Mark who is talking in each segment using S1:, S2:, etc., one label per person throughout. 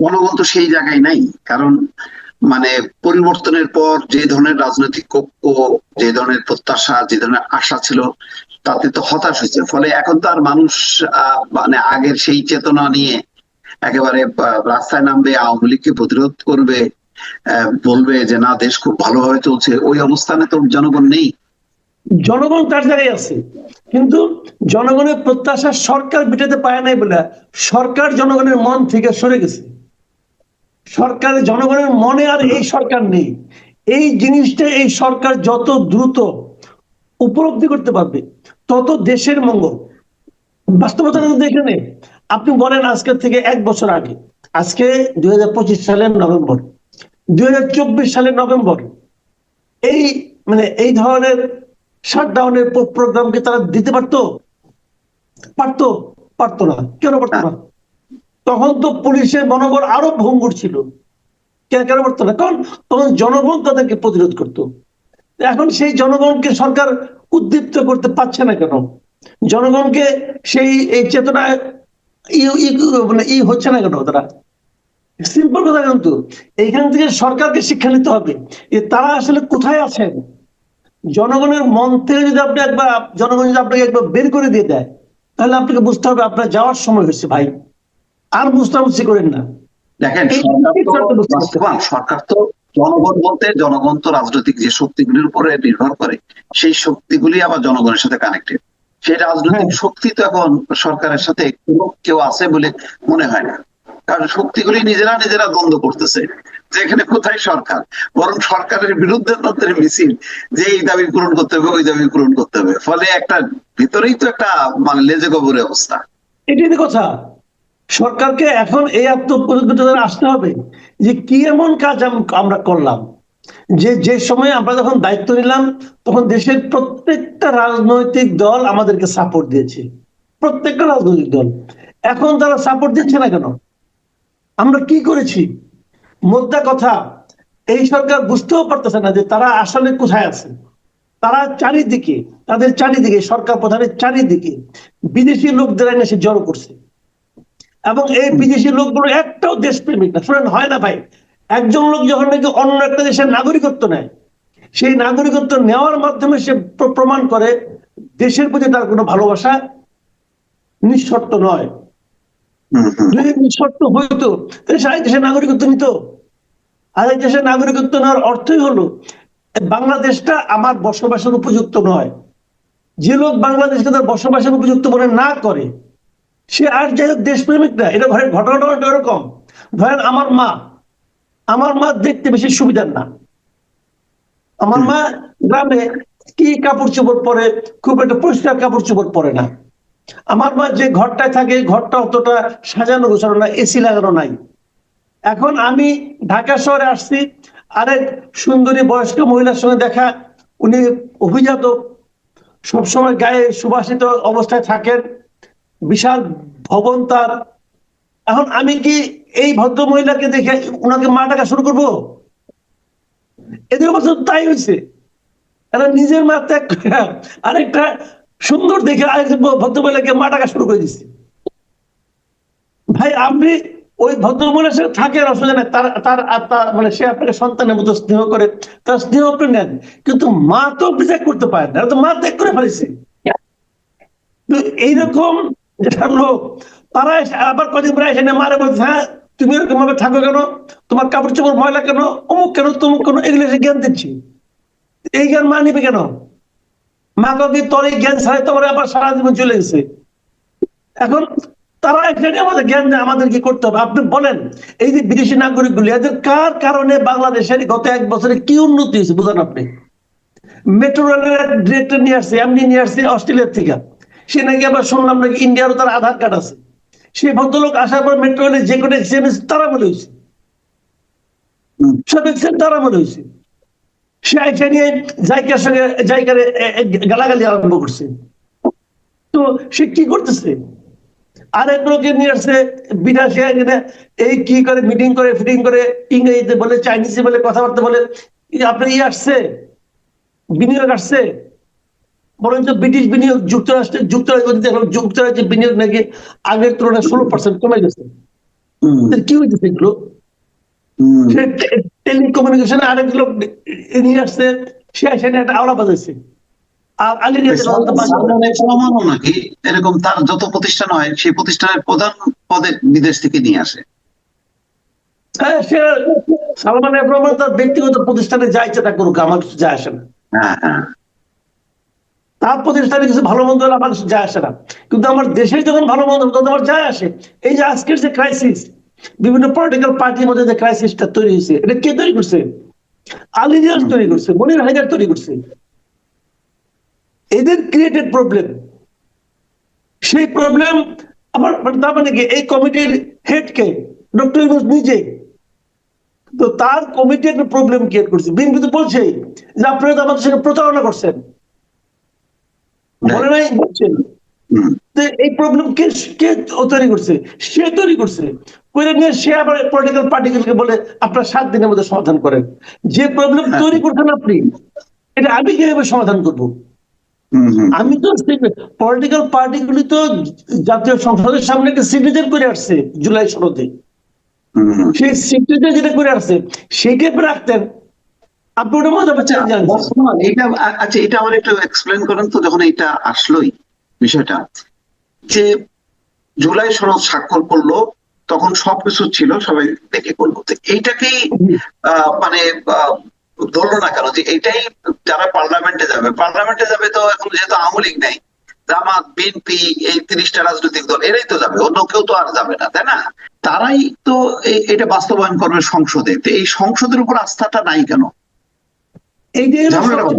S1: জনগণ তো সেই জায়গায় নাই। কারণ মানে পরিবর্তনের পর যে ধরনের রাজনৈতিক ঐক্য যে ধরনের প্রত্যাশা যে ধরনের আশা ছিল তাতে তো হতাশ হয়েছে। ফলে এখন তো আর মানুষ মানে আগের সেই চেতনা নিয়ে একেবারে রাস্তায় নামবে আওয়ামী লীগকে প্রতিরোধ করবে আহ, বলবে যে না দেশ খুব ভালোভাবে চলছে। ওই অবস্থানে তো জনগণ নেই।
S2: জনগণ তার জায়গায় আছে। কিন্তু জনগণের প্রত্যাশা সরকার মেটাতে পারে নাই বলে সরকার জনগণের মন থেকে সরে গেছে। সরকারের জনগণের মনে আর এই সরকার নেই। এই জিনিসটা এই সরকার যত দ্রুত উপলব্ধি করতে পারবে, তত দেশের মঙ্গল। বাস্তবতা এখানে। আপনি বলেন আজকে থেকে এক বছর আগে, আজকে দুই হাজার পঁচিশ সালের নভেম্বর, দুই হাজার চব্বিশ সালের নভেম্বর, এই মানে এই ধরনের শাটডাউনের প্রোগ্রামকে তারা দিতে পারতো? পারতো পারতো না। কেন পারতো না? তখন তো পুলিশের মনোবল আরও ভঙ্গুর ছিল। কেন কেন পারতো না? কারণ তখন জনগণ তাদেরকে প্রতিরোধ করতো। এখন সেই জনগণকে সরকার উদ্দীপ্ত করতে পারছে না কেন? জনগণকে সেই এই ই- মানে ই হচ্ছে না কেন তারা? সিম্পল কথা কিন্তু। এইখান থেকে সরকারকে শিক্ষা নিতে হবে যে তারা আসলে কোথায় আছেন? জনগণের মন থেকে যদি আপনি একবার, জনগণ যদি আপনাকে একবার বের করে দিয়ে দেয় তাহলে আপনাকে বুঝতে হবে আপনার যাওয়ার সময় হয়েছে ভাই। আর বুঝতে করেন না।
S1: দেখেন সরকার তো জনগণ বলতে জনগণ তো রাজনৈতিক যে শক্তিগুলির উপরে নির্ভর করে সেই শক্তিগুলি আবার জনগণের সাথে কানেক্টেড সেই রাজনৈতিক
S2: হ্যাঁ।
S1: শক্তি তো এখন সরকারের সাথে কেউ আছে বলে মনে হয় না। কারণ শক্তিগুলি নিজেরা নিজেরা দ্বন্দ্ব করতেছে যে এখানে কোথায় সরকার? বরং সরকারের বিরুদ্ধে তাদের মিছিল, যে এই দাবি পূরণ করতে হবে, ওই দাবি পূরণ করতে হবে। ফলে একটা, ভিতরেই তো একটা মানে লেজে গোবরে অবস্থা।
S2: এটাই কথা। সরকারকে এখন এই আত্মপরিগত আসতে হবে যে কি এমন কাজ আমরা করলাম। যে যে সময় আমরা যখন দায়িত্ব নিলাম, তখন দেশের প্রত্যেকটা রাজনৈতিক দল আমাদেরকে সাপোর্ট দিয়েছে। প্রত্যেকটা রাজনৈতিক দল। এখন তারা সাপোর্ট দিচ্ছে না কেন? আমরা কি করেছি? মোদ্দা কথা, এই সরকার বুঝতেও পারতেছে না যে তারা আসলে কোথায় আছে। তারা চারিদিকে, তাদের চারিদিকে, সরকার প্রধানের চারিদিকে বিদেশি লোকদের এনে সে জড়ো করছে। এবং এই বিদেশি লোকগুলো একটাও দেশপ্রেমিক না। শুনেন, হয় না ভাই? একজন লোক যখন নাকি অন্য একটা দেশের নাগরিকত্ব নেয়, সেই নাগরিকত্ব নেওয়ার মাধ্যমে সে প্রমাণ করে দেশের প্রতি তার কোনো ভালোবাসা নিঃশর্ত নয়।
S1: হুম
S2: হইতো। তাহলে সে আরেক দেশের নাগরিকত্ব নিত। আরেক দেশের নাগরিকত্ব নেওয়ার অর্থই হলো বাংলাদেশটা আমার বসবাসের উপযুক্ত নয়। যে লোক বাংলাদেশকে তার বসবাসের উপযুক্ত মনে না করে সে আর যাই হোক দেশপ্রেমিক না। এটা ঘরের ঘটনাটা এরকম। ধরেন আমার মা আমার মা দেখতে বেশি সুবিধার না। আমার মা গ্রামে কি কাপড় চোপড় পরে খুব একটা পরিষ্কার কাপড় চোপড় পরে না। আমার মা যে ঘরটায় থাকে ঘরটা অতটা সাজানো গোছানো না, এসি লাগানো নাই। এখন আমি ঢাকা শহরে আসছি আরেক সুন্দরী বয়স্ক মহিলার সঙ্গে দেখা, উনি অভিজাত সবসময় গায়ে সুবাসিত অবস্থায় থাকেন, বিশাল ভবন তার। এখন আমি কি এই ভদ্র মহিলাকে দেখে ওনাকে মা টাকা শুরু করব? এদের অবস্থা তাই হয়েছে। নিজের মা ত্যাগ আরেকটা সুন্দর দেখে আরেকজন ভদ্র মহিলাকে মা টাকা শুরু করে দিচ্ছে ভাই, আপনি ওই ভদ্রমহিলার সাথে থাকেন অসুবিধা তার তার মানে সে আপনাকে সন্তানের মতো স্নেহ করে, তার স্নেহ আপনি নেন। কিন্তু মা তো ত্যাগ করতে পারেন না তো মা ত্যাগ করে ফেলেছে। এইরকম যেটা লোক, তারা আবার কদিন পরে এসে মারে বলছে হ্যাঁ তুমি এরকম ভাবে থাকো কেন? তোমার কাপড় চোপড় ময়লা কেন? অমুক কেন? তমুক কেন? এগুলো এসে জ্ঞান দিচ্ছি। এই জ্ঞান মা নিবে কেন? মা কাউকে তোর এই আবার চলে গেছে? এখন তারা আমাদের জ্ঞান আমাদের কি করতে হবে? আপনি বলেন, এই যে বিদেশি কার কারণে বাংলাদেশের গত এক বছরে কি উন্নতি হয়েছে বুঝেন আপনি? মেট্রো রেলের ডিরেক্টর নিয়ে আসছে, এমনি নিয়ে আসছে অস্ট্রেলিয়ার থেকে। সে নাকি আবার শুনলাম নাকি ইন্ডিয়ারও তার আধার কার্ড আছে। সেই ভদ্রলোক আসার পর মেট্রো রেলের যে এক্সিডেন্ট তারা মনে হয়েছে। তারা মনে হয়েছে। সে আইসা নিয়ে জায়গার সঙ্গে জায়গার গালাগালি আরম্ভ করছে। তো সে কি করতেছে? আরেক লোকে নিয়ে আসছে বিদেশে এখানে এই কি করে মিটিং করে ফিটিং করে ইংরেজিতে বলে চাইনিজে বলে কথাবার্তা বলে আপনার ই আসছে বিনিয়োগ আসছে। বরঞ্চ ব্রিটিশ বিনিয়োগ যুক্তরাষ্ট্রের যুক্তরাজ্য দেখলাম যুক্তরাজ্যের বিনিয়োগ নাকি আগের তুলনায় ষোলো পার্সেন্ট কমে গেছে। কি হয়েছে এগুলো? টেলিকমিউনিকেশনে আরেক লোক নিয়ে আসছে সে এসে একটা আওলা বাজাইছে।
S1: নাকি? এরকম তার যত প্রতিষ্ঠান হয় সেই প্রতিষ্ঠানের প্রধান পদে বিদেশ থেকে নিয়ে আসে।
S2: হ্যাঁ সে সালমান রহমান তার ব্যক্তিগত প্রতিষ্ঠানে যা ইচ্ছা তা করুক আমার কিছু যায় আসে না।
S1: হ্যাঁ হ্যাঁ।
S2: তার প্রতিষ্ঠানে কিছু ভালো মন্দ হলে আমার কিছু যায় আসে না। কিন্তু আমার দেশে যখন ভালো মন্দ তখন আমার যায় আসে। এই যে আজকের যে ক্রাইসিস বিভিন্ন পলিটিক্যাল পার্টির মধ্যে যে ক্রাইসিসটা তৈরি হয়েছে এটা কে তৈরি করছে? আলী রিয়াজ তৈরি করছে মনির হায়দার তৈরি করছে। এদের ক্রিয়েটেড প্রবলেম সেই প্রবলেম আমার তার মানে কি এই কমিটির হেড কে ডক্টর ইউনুস নিজে। তো তার কমিটি একটা প্রবলেম ক্রিয়েট করছে। বিএনপি তো বলছেই যে আপনারা তো আমাদের সঙ্গে প্রতারণা করছেন। বলে নাই বলছেন। এই প্রবলেম কে কে তৈরি করছে? সে তৈরি করছে। করে নিয়ে সে আবার পলিটিক্যাল পার্টিগুলোকে বলে আপনারা সাত দিনের মধ্যে সমাধান করেন। যে প্রবলেম
S1: হ্যাঁ।
S2: তৈরি করছেন আপনি এটা আমি কীভাবে সমাধান করব? আমি তো পলিটিক্যাল পার্টিগুলি তো জাতীয় সংসদের সামনে একটা সিগনেচার করে আসছে জুলাই ষোলোতে। সেই সিগনেচার যেটা করে আসছে সেইটা রাখতেন আপনি ওটা মজা পাচ্ছেন
S1: এটা আচ্ছা এটা আমার একটু এক্সপ্লেন করেন তো যখন এটা আসলোই বিষয়টা। যে জুলাই সনদ স্বাক্ষর করল তখন সবকিছু ছিল সবাই দেখে করল। তো এইটাকেই মানে ধরলো না কেন যে এটাই যারা পার্লামেন্টে যাবে। পার্লামেন্টে যাবে তো এখন যেহেতু আওয়ামী লীগ নেই জামাত বিএনপি এই তিরিশটা রাজনৈতিক দল এরাই তো যাবে অন্য কেউ তো আর যাবে না তাই না? তারাই তো এটা বাস্তবায়ন করবে সংসদে। তো এই সংসদের উপর আস্থাটা নাই কেন? এই
S2: যে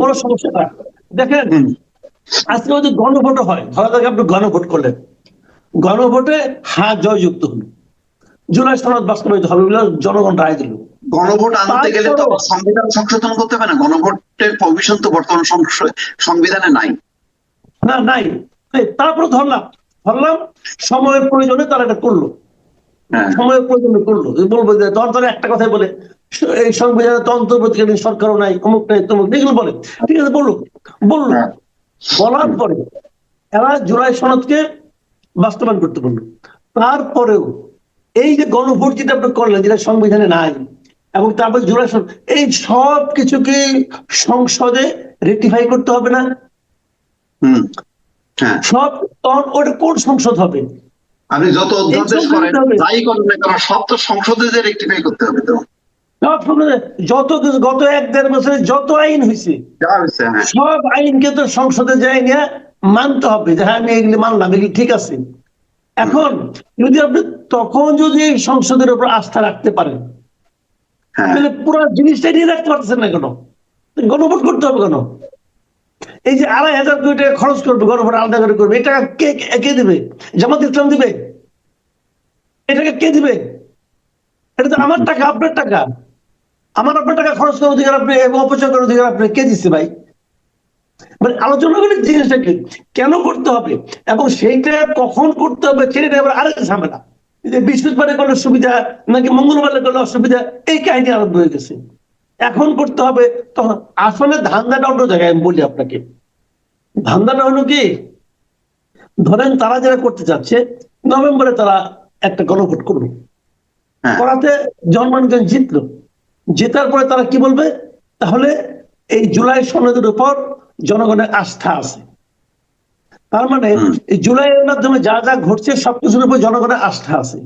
S2: বড় সমস্যাটা দেখেন আজকে যদি গণভোট হয়। ধরা যাক আপনি গণভোট করলেন। গণভোটে হ্যাঁ জয়যুক্ত হলো জুলাই সনদ বাস্তবায়িত হবে বলে জনগণ রায় দিল।
S1: গণভোট আনতে গেলে তো সংবিধান সংশোধন করতে হবে না। গণভোটের প্রভিশন তো বর্তমান সংবিধানে নাই।
S2: না নাই। তারপরে ধরলাম। ধরলাম সময়ের প্রয়োজনে তারা এটা করল।
S1: হ্যাঁ।
S2: সময়ের প্রয়োজনে করল। বলব যে একটা কথাই বলে এই সংবিধানে তো অন্তর্বর্তীকালীন সরকারও নাই অমুক নাই তমুক এগুলো বলে। ঠিক আছে বলল বলল
S1: হ্যাঁ।
S2: বলার পরে এরা জুলাই সনদকে বাস্তবায়ন করতে পারল তারপরেও এই যে গণভোট যেটা আপনি করলেন যেটা সংবিধানে নাই এবং তারপর সনদ এই সব কিছুকে সংসদে রেটিফাই করতে হবে না?
S1: হ্যাঁ।
S2: সব তখন ওটা কোন সংসদ হবে?
S1: আপনি যত অধ্যাদেশ করেন যাই করেন না সব তো সংসদে যে রেক্টিফাই করতে হবে তো।
S2: সব সংসদে যত গত এক দেড় বছরে যত আইন হয়েছে
S1: হ্যাঁ।
S2: সব আইনকে তো সংসদে যাই নিয়ে মানতে হবে। যে হ্যাঁ আমি এগুলি মানলাম এগুলি ঠিক আছে। এখন যদি আপনি তখন যদি এই সংসদের উপর আস্থা রাখতে পারেন
S1: হ্যাঁ।
S2: তাহলে পুরো জিনিসটা নিয়ে রাখতে পারতেছেন না কেন? গণভোট করতে হবে কেন? এই যে আড়াই হাজার কোটি টাকা খরচ করবে গণভোট আলাদা করে করবে এটা কে কে দিবে? জামাত ইসলাম দিবে? এটাকে কে দিবে? এটা তো আমার টাকা আপনার টাকা। আমার আপনার টাকা খরচ করার অধিকার আপনি এবং অপচয় করার অধিকার আপনি কে দিচ্ছে ভাই? মানে আলোচনা করে জিনিসটা কি? কেন করতে হবে? এবং সেইটা কখন করতে হবে সেটা আবার আরেক ঝামেলা। যে বৃহস্পতিবারে করলে সুবিধা নাকি মঙ্গলবারে করলে অসুবিধা এই কাহিনী আরম্ভ হয়ে গেছে। এখন করতে হবে তখন আসলে ধান্দাটা অন্য জায়গায় আমি বলি আপনাকে। ধান্দাটা হলো কি? ধরেন তারা যারা করতে চাচ্ছে নভেম্বরে তারা একটা গণভোট
S1: হ্যাঁ।
S2: করাতে জনগণ জিতলো। জেতার পরে তারা কি বলবে? তাহলে এই জুলাই সনদের উপর জনগণের আস্থা আছে। তার মানে এই জুলাইয়ের মাধ্যমে যা যা ঘটছে সবকিছুর উপর জনগণের আস্থা আছে।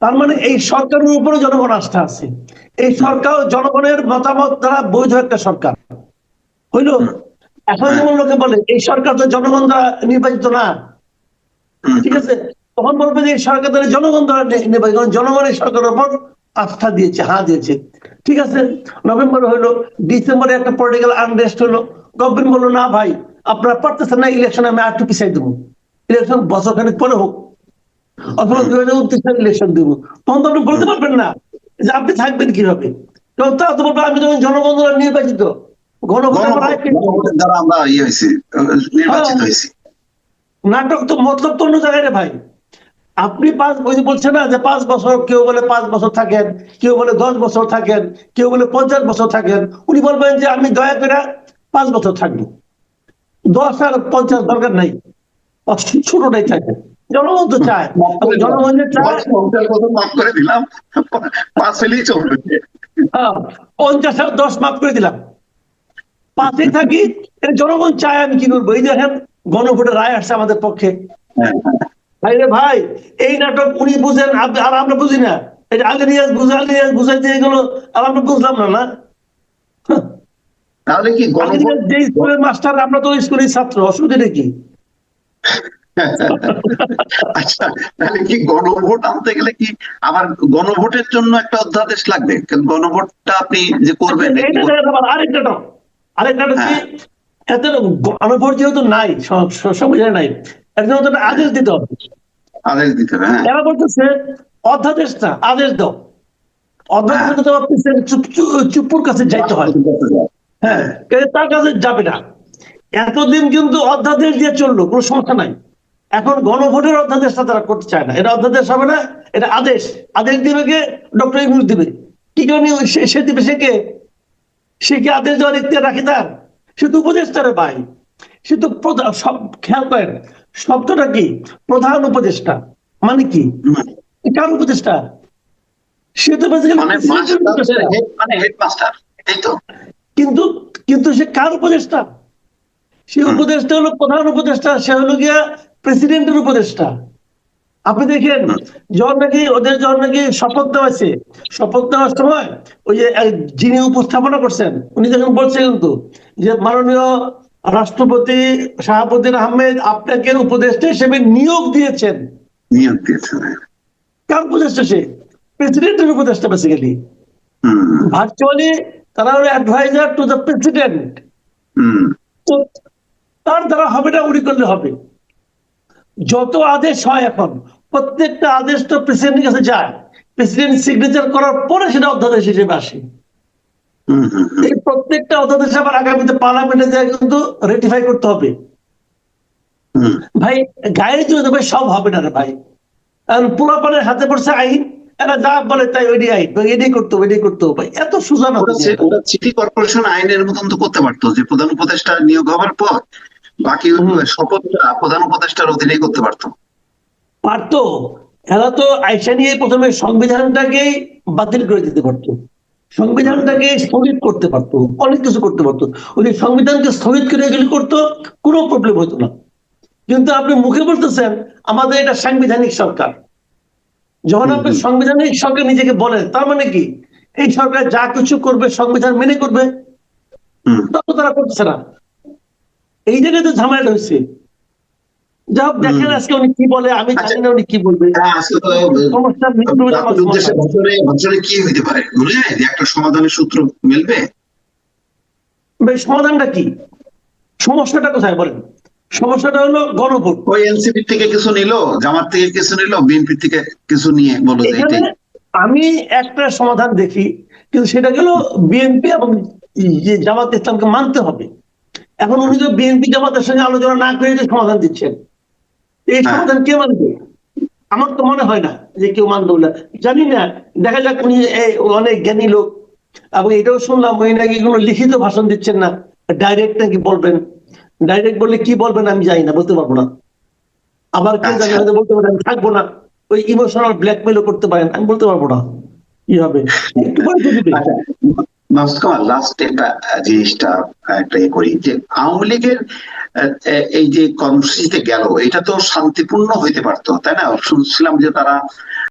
S2: তার মানে এই সরকারের উপরে জনগণ আস্থা আছে। এই সরকার জনগণের মতামত দ্বারা বৈধ একটা সরকার। হইল? এখন যেমন লোকে বলে এই সরকার তো জনগণ দ্বারা নির্বাচিত না। ঠিক আছে? তখন বলবে যে এই সরকার দ্বারা জনগণ দ্বারা নে- নেবে কারণ জনগণ এই সরকারের উপর আস্থা দিয়েছে হা দিয়েছে। ঠিক আছে? নভেম্বর হইল ডিসেম্বরে একটা পলিটিক্যাল আনরেস্ট হলো গভর্নমেন্ট বলল না ভাই আপনারা পারতেছেন না ইলেকশন আমি আর একটু পিছাই দেবো। ইলেকশন বছর খানিক পরে হোক। অথবা দুই হাজার উনত্রিশ সালে ইলেকশন দেবো। তখন তো আপনি বলতে পারবেন না যে আপনি থাকবেন কীভাবে। তারা তো বলবে আমি যখন জনগণ নির্বাচিত
S1: ইয়ে নির্বাচিত
S2: হ্যাঁ। নাটক তো মতলব তো অন্য জায়গায় রে ভাই। আপনি পাঁচ ওই বলছে না যে পাঁচ বছর কেউ বলে পাঁচ বছর থাকেন কেউ বলে দশ বছর থাকেন কেউ বলে পঞ্চাশ বছর থাকেন। উনি বলবেন যে আমি দয়া করে পাঁচ বছর থাকব। দশ আর পঞ্চাশ দরকার নাই। ছোটটাই চায় জনগণ তো চায়। জনগণ যে চায়
S1: করে দিলাম। পাঁচ চলবে।
S2: হ্যাঁ, পঞ্চাশ আর দশ মাফ করে দিলাম। পাশে থাকি জনগণ চায় আমি কি করব? এই দেখেন গণভোটের রায় আসছে আমাদের পক্ষে।
S1: হ্যাঁ,
S2: ভাই রে ভাই এই নাটক উনি বুঝেন আর আমরা বুঝি না। এটা নিয়ে বুঝে আগে নিয়ে বুঝাই দিয়ে গেলো আর আমরা বুঝলাম না না?
S1: তাহলে কি
S2: যে স্কুলের মাস্টার আমরা তো স্কুলের ছাত্র অসুবিধা কি?
S1: আচ্ছা তাহলে কি গণভোট আনতে গেলে কি আবার গণভোটের জন্য একটা অধ্যাদেশ লাগবে? গণভোটটা আপনি যে করবেন
S2: আরেকটা আরেকটা এত গণভোট যেহেতু নাই সংবিধানে নাই একজন আদেশ দিতে হবে।
S1: আদেশ দিতে হবে হ্যাঁ।
S2: এরা বলতেছে অধ্যাদেশ না আদেশ দাও। অধ্যাদেশ চুপ- চুপুর কাছে যাইতে হয়। হ্যাঁ তার কাছে যাবে না। এতদিন কিন্তু অধ্যাদেশ দিয়ে চলল কোনো সমস্যা নাই। এখন গণভোটের অধ্যাদেশটা তারা করতে চায় না। এটা অধ্যাদেশ হবে না এটা আদেশ। আদেশ দিবে কে? ডক্টর ইমুল দিবে। কি কারণে সে- দিবে সে কে? সে কি আদেশ দেওয়ার ইতিহার রাখি তার? সে তো উপদেষ্টারে ভাই। সে তো প্রধা- সব খেয়াল করেন শব্দটা কি? প্রধান উপদেষ্টা। মানে কি? কার উপদেষ্টা? সে তো
S1: মানে মানে হেডমাস্টার এই তো?
S2: কিন্তু কিন্তু সে কার উপদেষ্টা? সে উপদেষ্টা হলো প্রধান উপদেষ্টা সে হলো গিয়া প্রেসিডেন্টের উপদেষ্টা। আপনি দেখেন যখন নাকি ওদের যখন নাকি শপথ দেওয়া হয়েছে? শপথ দেওয়ার সময় ওই যে যিনি উপস্থাপনা করছেন উনি যখন বলছে কিন্তু যে মাননীয় রাষ্ট্রপতি শাহাবুদ্দিন আহমেদ আপনাকে উপদেষ্টা হিসেবে নিয়োগ দিয়েছেন।
S1: নিয়োগ দিয়েছে হ্যাঁ।
S2: কার উপদেষ্টা সে? প্রেসিডেন্টের উপদেষ্টা বেসিক্যালি ভার্চুয়ালি তারা হলো অ্যাডভাইজার টু দ্য প্রেসিডেন্ট তো তার দ্বারা হবে না উনি করলে হবে। যত আদেশ হয় এখন প্রত্যেকটা আদেশ তো প্রেসিডেন্টের কাছে যায়। প্রেসিডেন্ট সিগনেচার করার পরে সেটা অধ্যাদেশ হিসেবে আসে।
S1: হুম হুম হুম।
S2: এই প্রত্যেকটা অধ্যাদেশ আবার আগামীতে পার্লামেন্টে যায় কিন্তু রেটিফাই করতে হবে। ভাই গায়ে জোর ভাই সব হবে না রে ভাই। কারণ পোলাপানের হাতে পড়ছে আইন। এরা যা বলে তাই ওইটাই আইন। এটাই করতে হবে করতে ভাই। এত সোজা না
S1: ওরা সিটি কর্পোরেশন আইনের মতন তো করতে পারতো যে প্রধান উপদেষ্টা নিয়োগ হওয়ার পর বাকি শপথটা প্রধান উপদেষ্টার অধীনেই করতে পারতো।
S2: পারতো। এরা তো আইসা নিয়ে প্রথমে সংবিধানটাকেই বাতিল করে দিতে পারতো। সংবিধানটাকে স্থগিত করতে পারতো অনেক কিছু করতে পারতো। ওই সংবিধানকে স্থগিত করে এগুলি করতো কোনো প্রবলেম হতো না। কিন্তু আপনি মুখে বলতেছেন আমাদের এটা সাংবিধানিক সরকার। যখন আপনি সাংবিধানিক সরকার নিজেকে বলেন তার মানে কি? এই সরকার যা কিছু করবে সংবিধান মেনে করবে?
S1: হুম।
S2: তা তো তারা করতেছে না। এই জায়গায় তো ঝামেলা হয়েছে। যা হোক দেখেন আজকে উনি কি বলে আমি জানি না উনি কি বলবে।
S1: হ্যাঁ, বছরে কি হইতে পারে? মনে হয় একটা সমাধানের সূত্র মিলবে?
S2: সমাধানটা কি? সমস্যাটা কোথায় বলেন? সমস্যাটা হলো গণভোট।
S1: ওই এনসিপি থেকে কিছু নিল জামাত থেকে কিছু নিল বিএনপি থেকে কিছু নিয়ে বলো
S2: আমি একটা সমাধান দেখি কিন্তু সেটা গেল বিএনপি এবং যে জামাত ইসলামকে মানতে হবে। এখন উনি তো বিএনপি জামাতের সঙ্গে আলোচনা না করে যে সমাধান দিচ্ছেন। এই
S1: হ্যাঁ।
S2: সমাধান কে মানবে? আমার তো মনে হয় না যে কেউ মানবে বলে। জানি না দেখা যাক উনি অনেক জ্ঞানী লোক। এবং এটাও শুনলাম উনি নাকি কোনো লিখিত ভাষণ দিচ্ছেন না। ডাইরেক্ট নাকি বলবেন। ডাইরেক্ট বললে কি বলবেন আমি জানি না বলতে পারব না আবার কেউ জানে
S1: আচ্ছা।
S2: হয়তো বলতে পারেন আমি থাকব না ওই ইমোশনাল ব্ল্যাকমেলও করতে পারেন আমি বলতে পারব না কি হবে দিবে।
S1: আচ্ছা, লাস্ট একটা জিনিসটা একটা ইয়ে করি যে আওয়ামী লীগের এই যে কর্মসূচিতে গেল এটা তো শান্তিপূর্ণ হইতে পারতো তাই না শুনছিলাম যে তারা